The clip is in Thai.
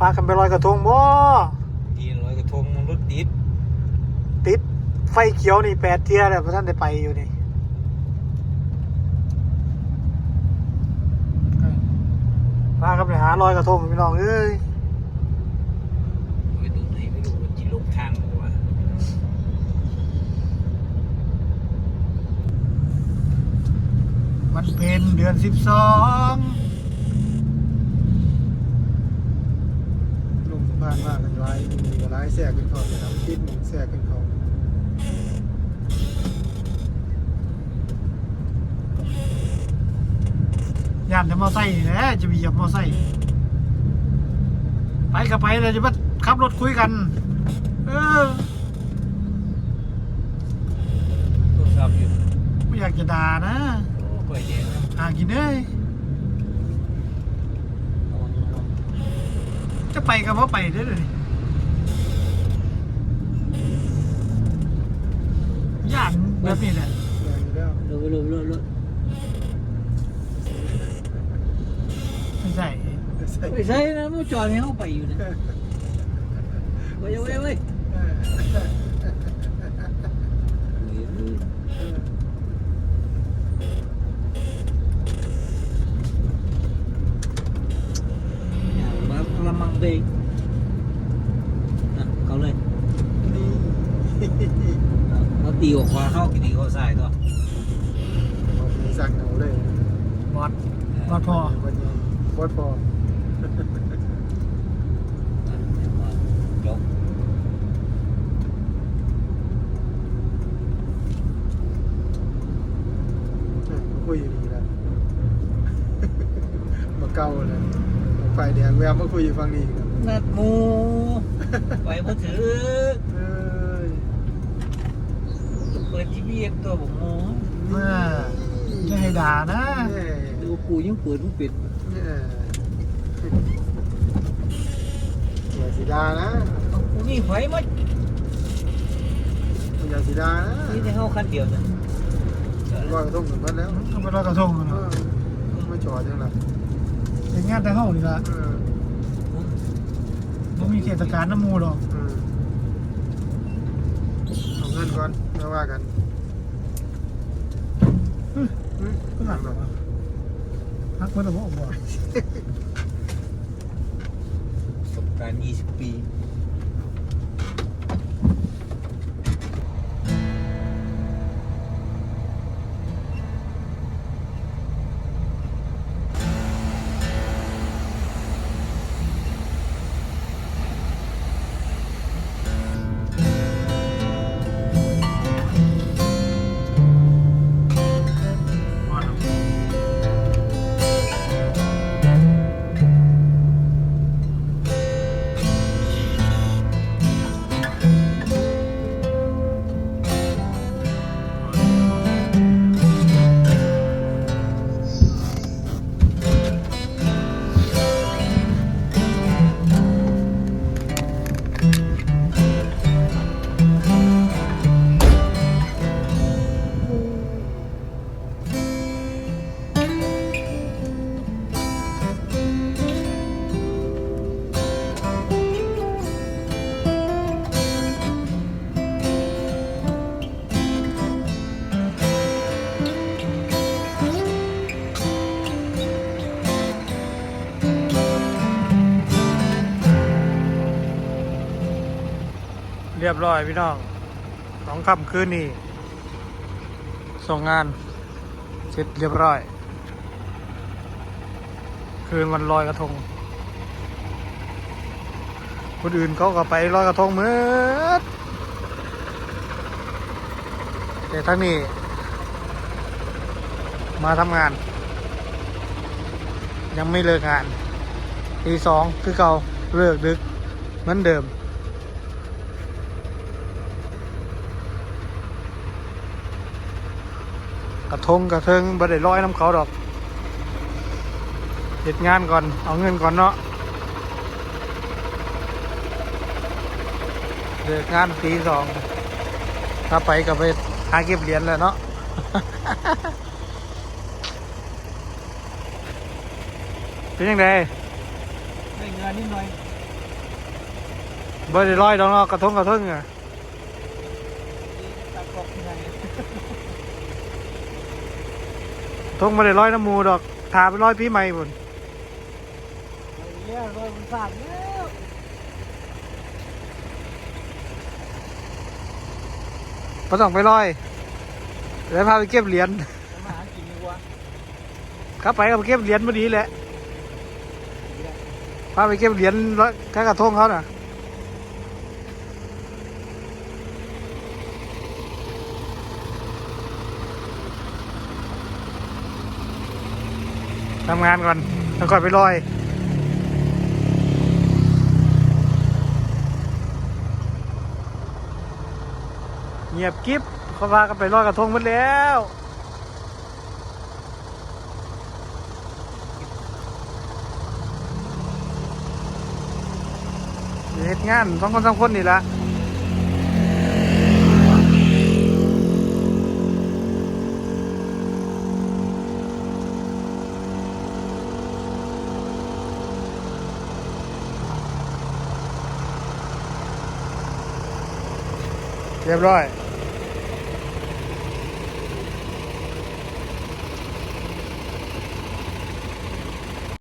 พากันไปลอยกระทงบ่ดีน้อยกระทงมันรถติด ติด ไฟเขียวนี่แปดเทียแล้วพระท่านได้ไปอยู่นี่พากันไปหาลอยกระทงพี่น้องเอ้ยไปตรงไหนไม่รู้มันจิลงทางบอกว่าวันเพ็ญเดือนสิบสอง ลงสะพานมากกันร้ายมีร้ายแทรกขึ้นเขาเลยครับติดหนึ่งแทรกขึ้นเขาย่านแต่มอไซค์นี่แหละจะมีเหยียบมอไซค์ไปกับไปเลยจะมาขับรถคุยกัน เออโทรศัพท์อยู่ไม่อยากจะด่านะ โอ้ไปเย็นนะหากินเอ้ย ระวังระวัง จะไปกับว่าไปได้เลยย่านแบบนี้แหละเร็วเร็วเร็วเร็วไม่ใช่ไม่ใช่นะมันจอดให้เข้าไปอยู่นะเว้ยเว้ยเว้ยอย่างมากระมังเบงอะเขาเลย นี่ เขา ตีออกขวาเข้ากินตีเข้าซ้ายก็บอกมีสั่งเอาเลยบอดบอดพอวันนี้บอดพอจบคุยอยู่นี่แหละมาเก้าเลยไฟแดงแววมาคุยอยู่ฟังนี่ครับนัดหมูไปมาถือ เอ้ยเปิดจีพีเอสตัวผมหมูเมื่อจะให้ด่านะดูกูยังเปิดมันปิดแม่อย่าสีดานะกูนี่ไฟมาอย่าสีดานะที่จะเข้าคันเดียวนะลอยกระทงถึงบ้านแล้วทำไปลอยกระทงกันเอนะอไม่จอดยังไงเป็นงานแต่ห้องนี่ละเออไม่มีเทศกาลน้ำมูหรอกเออเอาเงินก่อน แล้วว่ากันอืมอืมก็หลังหรอกพักเพื่อนเราบอกบอกประสบการณ์20 ปี เรียบร้อยพี่น้องสองค่ำคืนนี้ส่งงานเสร็จเรียบร้อย คืนวันลอยกระทง คนอื่นเขาก็ไปลอยกระทงเหมือนแต่ทั้งนี้ มาทำงาน ยังไม่เลิกงานตีสองคือเก่าเลิกดึกเหมือนเดิม กระทงกระเทิงบ่ได้ร้อยน้ำเขาดอกเด็ดงานก่อนเอาเงินก่อนเนาะเลิกงานตีสองถ้าไปก็ไปหาเก็บเหรียญแหล้วเนาะเป็นยังไงได้งานนิดหน่อยเบ่ได้ลอยดอกเนาะกระทงกระทงอะ ตะกบไง ทงบ่ได้ลอยน้ำหมูดอกทาไปลอยปีใหม่พุ่นเยอะรอยมันสาดแล้วบ่ต้องไปลอยแล้วพาไปเก็บเหรียญจะมาหากินดีกว่าครับไปก็ไปเก็บเหรียญพอดีแหละพาไปเก็บเหรียญร้อยแค่กระทงเขาน่ะ ทำงานก่อน แล้วก่อนไปลอยเงียบกิ๊บเขาพากันไปลอยกระทงหมดแล้วเฮ็ดงานสองคนสามคนนี่ละ เรียบร้อย